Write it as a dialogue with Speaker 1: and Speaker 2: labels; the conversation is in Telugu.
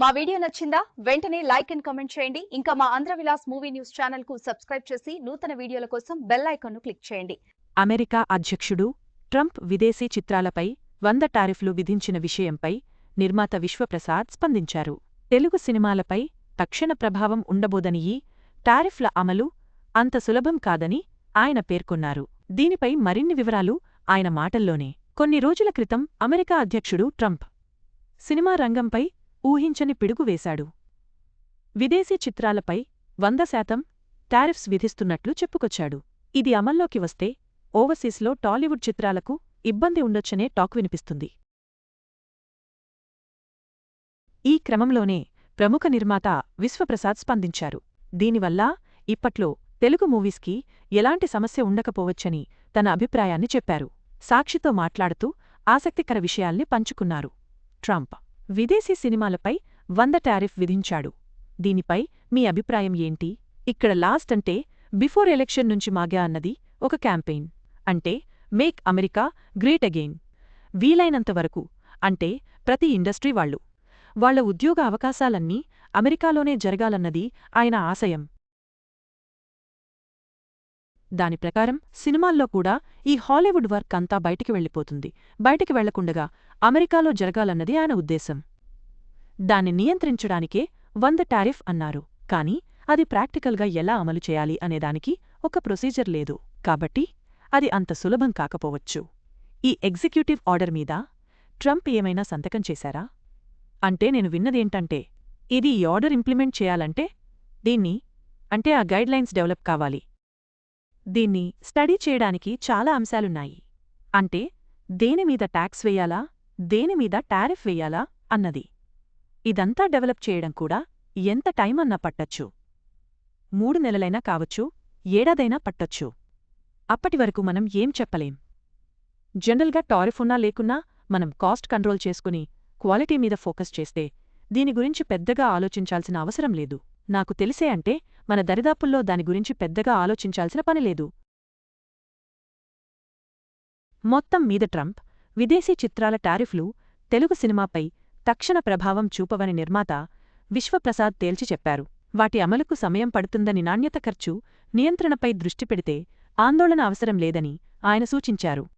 Speaker 1: మా వీడియో నచ్చిందా? వెంటనే లైక్ అండ్ కమెంట్ చేయండి. ఇంకా మా ఆంధ్ర విలాస్ మూవీ న్యూస్ ఛానల్కు సబ్స్క్రైబ్ చేసి నూతన వీడియోల కోసం బెల్ ఐకాన్ను క్లిక్ చేయండి.
Speaker 2: అమెరికా అధ్యక్షుడు ట్రంప్ విదేశీ చిత్రాలపై వంద టారిఫ్లు విధించిన విషయంపై నిర్మాత విశ్వప్రసాద్ స్పందించారు. తెలుగు సినిమాలపై తక్షణ ప్రభావం ఉండబోదని ఈ టారిఫ్ల అమలు అంత సులభం కాదని ఆయన పేర్కొన్నారు. దీనిపై మరిన్ని వివరాలు ఆయన మాటల్లోనే. కొన్ని రోజుల క్రితం అమెరికా అధ్యక్షుడు ట్రంప్ సినిమా రంగంపై ఊహించని పిడుగు వేశాడు. విదేశీ చిత్రాలపై వంద శాతం టారిఫ్స్ విధిస్తున్నట్లు చెప్పుకొచ్చాడు. ఇది అమల్లోకి వస్తే ఓవర్సీస్లో టాలీవుడ్ చిత్రాలకు ఇబ్బంది ఉండొచ్చనే టాక్ వినిపిస్తుంది. ఈ క్రమంలోనే ప్రముఖ నిర్మాత విశ్వప్రసాద్ స్పందించారు. దీనివల్ల ఇప్పట్లో తెలుగు మూవీస్కి ఎలాంటి సమస్య ఉండకపోవచ్చని తన అభిప్రాయాన్ని చెప్పారు. సాక్షితో మాట్లాడుతూ ఆసక్తికర విషయాల్ని పంచుకున్నారు ట్రంప్. విదేశీ సినిమాలపై వంద టారిఫ్ విధించాడు. దీనిపై మీ అభిప్రాయం ఏంటి? ఇక్కడ లాస్ట్ అంటే బిఫోర్ ఎలక్షన్ నుంచి మాగా అన్నది ఒక క్యాంపెయిన్. అంటే మేక్ అమెరికా గ్రేట్ అగెయిన్ వీలైనంతవరకు అంటే ప్రతి ఇండస్ట్రీ వాళ్ళు. వాళ్ళ ఉద్యోగ అవకాశాలన్నీ అమెరికాలోనే జరగాలన్నది ఆయన ఆశయం. దాని ప్రకారం సినిమాల్లో కూడా ఈ హాలీవుడ్ వర్క్ అంతా బయటికి వెళ్ళిపోతుంది. బయటికి వెళ్ళకుండగా అమెరికాలో జరగాలన్నది ఆయన ఉద్దేశం. దాన్ని నియంత్రించడానికే వంద టారిఫ్ అన్నారు. కాని అది ప్రాక్టికల్గా ఎలా అమలు చేయాలి అనేదానికి ఒక ప్రొసీజర్ లేదు. కాబట్టి అది అంత సులభం కాకపోవచ్చు. ఈ ఎగ్జిక్యూటివ్ ఆర్డర్ మీద ట్రంప్ ఏమైనా సంతకం చేశారా? అంటే నేను విన్నదేంటంటే ఇది ఈ ఆర్డర్ ఇంప్లిమెంట్ చేయాలంటే దీన్ని అంటే ఆ గైడ్లైన్స్ డెవలప్ కావాలి. దీన్ని స్టడీ చేయడానికి చాలా అంశాలున్నాయి. అంటే దేనిమీద ట్యాక్స్ వేయాలా దేనిమీద టారిఫ్ వేయాలా అన్నది. ఇదంతా డెవలప్ చేయడం కూడా ఎంత టైం అన్నా పట్టచ్చు. మూడు నెలలైనా కావచ్చు ఏడాదైనా పట్టొచ్చు. అప్పటివరకు మనం ఏం చెప్పలేం. జనరల్గా టారిఫ్ ఉన్నా లేకున్నా మనం కాస్ట్ కంట్రోల్ చేసుకుని క్వాలిటీ మీద ఫోకస్ చేస్తే దీని గురించి పెద్దగా ఆలోచించాల్సిన అవసరం లేదు. నాకు తెలిసే అంటే మన దరిదాపుల్లో దాని గురించి పెద్దగా ఆలోచించాల్సిన పనిలేదు మొత్తం మీద ట్రంప్ విదేశీ చిత్రాల టారిఫ్లు తెలుగు సినిమాపై తక్షణ ప్రభావం చూపవని నిర్మాత విశ్వప్రసాద్ తేల్చి చెప్పారు. వాటి అమలుకు సమయం పడుతుందని నాణ్యత ఖర్చు నియంత్రణపై దృష్టి పెడితే ఆందోళన అవసరం లేదని ఆయన సూచించారు.